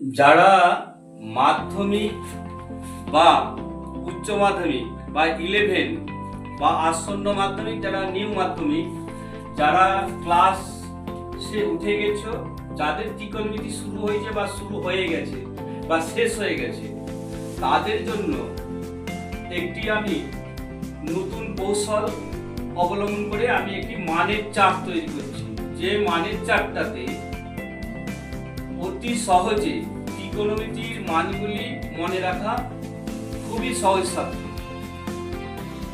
যারা মাধ্যমিক বা উচ্চ মাধ্যমিক বা ইলেভেন বা আসন্ন মাধ্যমিক, যারা নিউ মাধ্যমিক, যারা ক্লাস সে উঠে গেছো, যাদের ত্রিকোণমিতি শুরু হয়েছে বা শুরু হয়ে গেছে বা শেষ হয়ে গেছে, তাদের জন্য একটি আমি নতুন কৌশল অবলম্বন করে আমি একটি মানের চার্ট তৈরি করছি। যে মানের চার্টটাতে অতি সহজে ত্রিকোণমিতির মানগুলি মনে রাখা খুবই সহজ সাধ্য।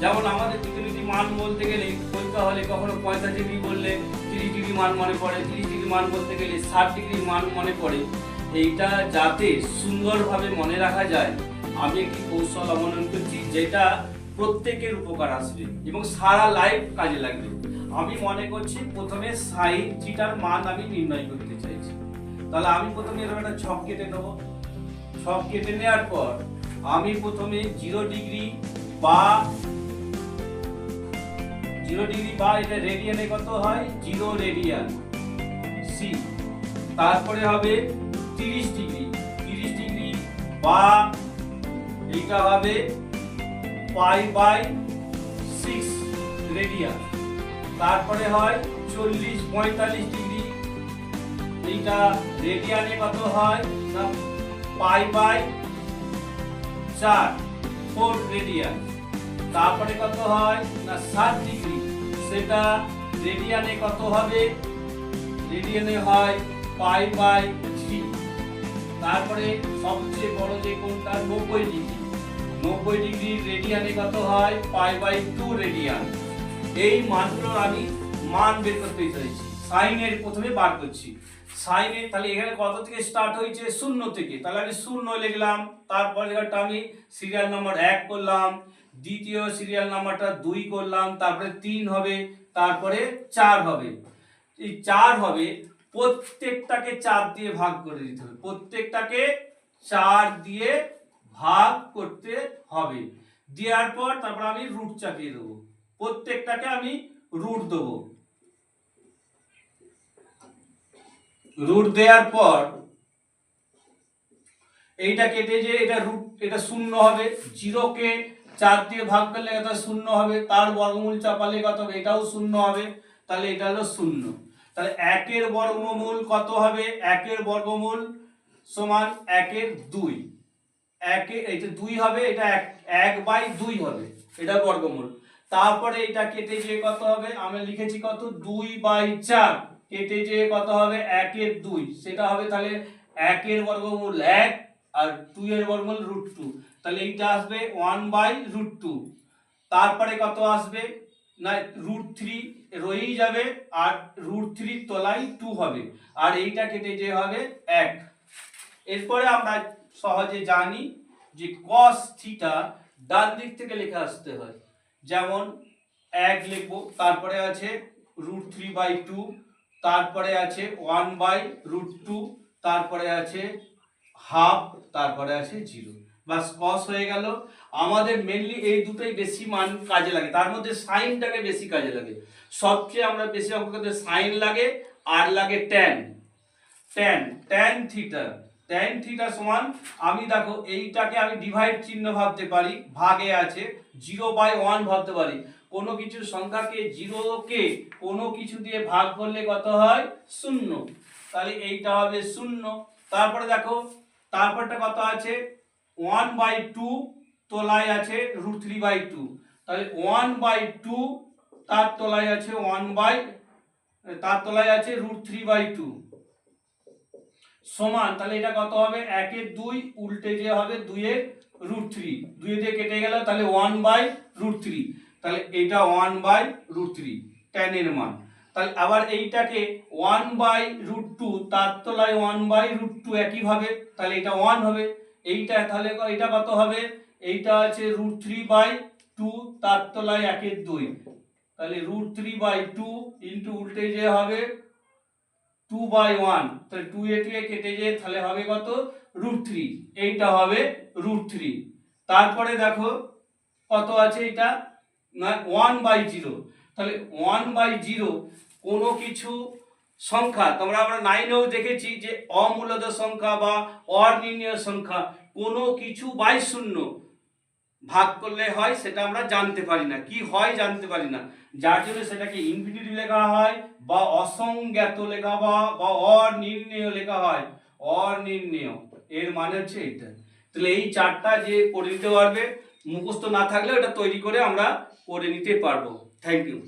যেমন আমাদের ত্রিকোণমিতির মান বলতে গেলে বলতে হলে কখনো পঁয়তাল্লিশ ডিগ্রি বললে তিরিশ ডিগ্রি মান মনে পড়ে, তিরিশ ডিগ্রি মান বলতে গেলে ষাট ডিগ্রি মান মনে পড়ে। এইটা যাতে সুন্দরভাবে মনে রাখা যায়, আমি একটি কৌশল অবলম্বন করছি যেটা প্রত্যেকের উপকার আসবে এবং সারা লাইফ কাজে লাগবে। আমি মনে করছি প্রথমে সাইন থিটার মান আমি নির্ণয় করতে চাইছি। তাহলে আমি প্রথমে এরকম একটা ছক কেটে নেব। ছক কেটে নেওয়ার পর আমি প্রথমে জিরো ডিগ্রি বা জিরো ডিগ্রি বা এটা রেডিয়ানে কত হয়? জিরো রেডিয়ান সি তারপরে হবে তিরিশ ডিগ্রি। তিরিশ ডিগ্রি বা এইটা হবে পাই বাই সিক্স রেডিয়ান। তারপরে হয় চল্লিশ পঁয়তাল্লিশ ডিগ্রি এইটা রেডিয়ানে কত হয়? না, পাই বাই চার, ফোর রেডিয়ান। তারপরে কত হয়? না ষাট ডিগ্রি। সেটা রেডিয়ানে কত হবে? রেডিয়ানে হয় পাই বাই থ্রি। তারপরে সবচেয়ে বড় যে কোনটা নব্বই ডিগ্রি। নব্বই ডিগ্রি রেডিয়ানে কত হয়? Pi by two radian. এই মানগুলোর আমি মান বের করতে চাইছি। সাইনের প্রথমে বার করছি। সাইনে তাহলে এখানে কত থেকে স্টার্ট হয়েছে? শূন্য থেকে। তাহলে আমি শূন্য লিখলাম, তারপরে একটা আমি সিরিয়াল নাম্বার এক করলাম, দ্বিতীয় সিরিয়াল নাম্বারটা দুই করলাম, তারপরে তিন হবে, তারপরে চার হবে। এই চার হবে, প্রত্যেকটাকে চার দিয়ে ভাগ করে দিতে হবে। প্রত্যেকটাকে চার দিয়ে ভাগ করতে হবে। দেওয়ার পর তারপর আমি রুট চাপিয়ে দেবো। প্রত্যেকটাকে আমি রুট দেবো। রুট দেওয়ার পর, এইটা কেটে যে এটা রুট এটা শূন্য হবে। জিরোকে চার দিয়ে ভাগ করলে এটা শূন্য হবে। তার বর্গমূল চাপালে কত হবে? এটাও শূন্য হবে। তাহলে এটা হলো শূন্য। তাহলে একের বর্গমূল কত হবে? একের বর্গমূল সমান একের দুই। একে এটা দুই হবে, এটা এক এক বাই দুই হবে, এটা বর্গমূল। তারপরে এটা কেটে যে কত হবে? আমরা লিখেছি কত? দুই বাই চার। কেটে যে কত হবে? একের দুই। সেটা হবে তাহলে একের বর্গমূল এক আর টু এর বর্গমূল রুট টু তাহলে এইটা আসবে ওয়ান বাই রুট টু তারপরে কত আসবে? না রুট থ্রি রয়েই যাবে আর রুট থ্রি তলায় টু হবে। আর এইটা কেটে যে হবে এক। এরপরে আমরা সহজে জানি যে কস থিটা ডান দিক থেকে লেখা আসতে হয়। যেমন এক লিখব, তারপরে আছে রুট থ্রি বাই টু তারপরে আছে ওয়ান বাই রুট টু তারপরে আছে হাফ তারপরে আছে জিরো বা কস হয়ে গেল। আমাদের মেনলি এই দুটোই বেশি মান কাজে লাগে। তার মধ্যে সাইনটাকে বেশি কাজে লাগে। সবচেয়ে আমরা বেশি অঙ্ক করতে সাইন লাগে আর লাগে tan tan tan theta tan theta সমান, আমি দেখো, এইটাকে আমি ডিভাইড চিহ্ন ভাবতে পারি, ভাগে আছে জিরো বাই ওয়ান ভাবতে পারি। কোনো কিছু সংখ্যাকে জিরোকে কোনো কিছু দিয়ে ভাগ করলে কত হয়? শূন্য। তাহলে এইটা হবে শূন্য। তারপরে দেখো, তারপরটা কত আছে? ওয়ান বাই টু তোলায় আছে রুট থ্রি বাই টু তাহলে ওয়ান বাই টু তার তলায় আছে ওয়ান বাই তার তলায় আছে রুট থ্রি বাই টু সমান, তাহলে এটা কত হবে? একের দুই, উল্টে যে হবে দুইয়ের রুট থ্রি দুই দিয়ে কেটে গেল, তাহলে ওয়ান বাই রুট থ্রি তাহলে এটা ওয়ান বাই রুট থ্রি টেনের মান। তাহলে আবার এইটাকে ওয়ান বাই রুট টু তার তলায় ওয়ান বাই রুট টু একইভাবে, তাহলে এটা ওয়ান হবে। এইটা তাহলে এটা কত হবে? এইটা আছে রুট থ্রি বাই টু তার তলায় একের দুই। তাহলে root three by two into উল্টে যে হবে টু বাই ওয়ান তাহলে টু এ টু কেটে যে তাহলে হবে কত? রুট থ্রি এইটা হবে রুট থ্রি তারপরে দেখো কত আছে এটা? ওয়ান বাই জিরো তাহলে ওয়ান বাই জিরো কোনো কিছু সংখ্যা, তোমরা আমরা নাইনেও দেখেছি যে অমূলত সংখ্যা বা অনির্ণয় সংখ্যা, কোনো কিছু বাই শূন্য ভাগ করলে হয়, সেটা আমরা জানতে পারি না। কি হয় জানতে পারি না। যার জন্য সেটাকে ইনফিনিটিভ লেখা হয় বা অসংজ্ঞাত লেখা বা বা অনির্ণেয় লেখা হয়। অনির্ণেয়, এর মানে হচ্ছে এটা। তাহলে এই চারটা যে করে নিতে পারবে, মুখস্থ না থাকলে ওটা তৈরি করে আমরা করে নিতে পারব। Thank you